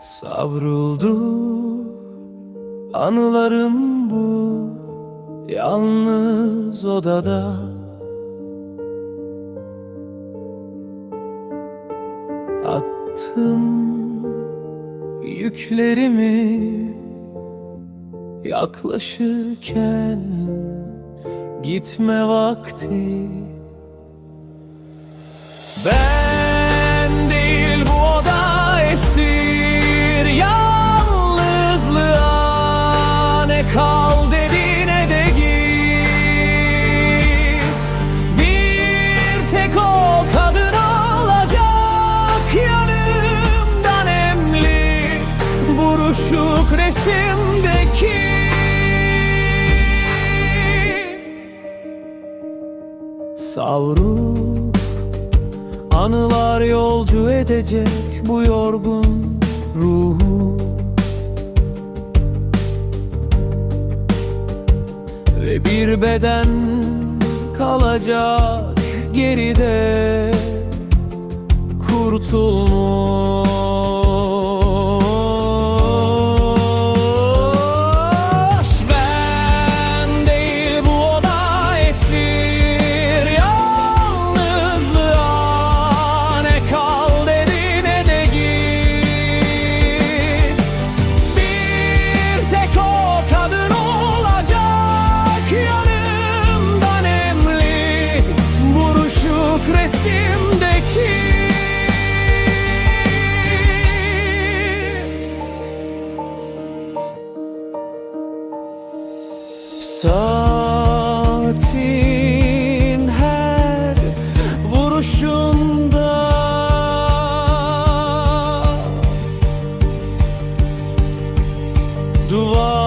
Savruldu anılarım bu yalnız odada. Attım yüklerimi yaklaşırken gitme vakti. Ben Buruşuk resimdeki Savrup Anılar yolcu edecek bu yorgun ruhu. Ve bir beden kalacak geride Kurtulmuş Duvar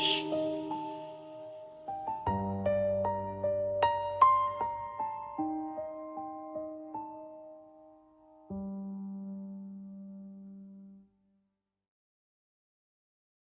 shh.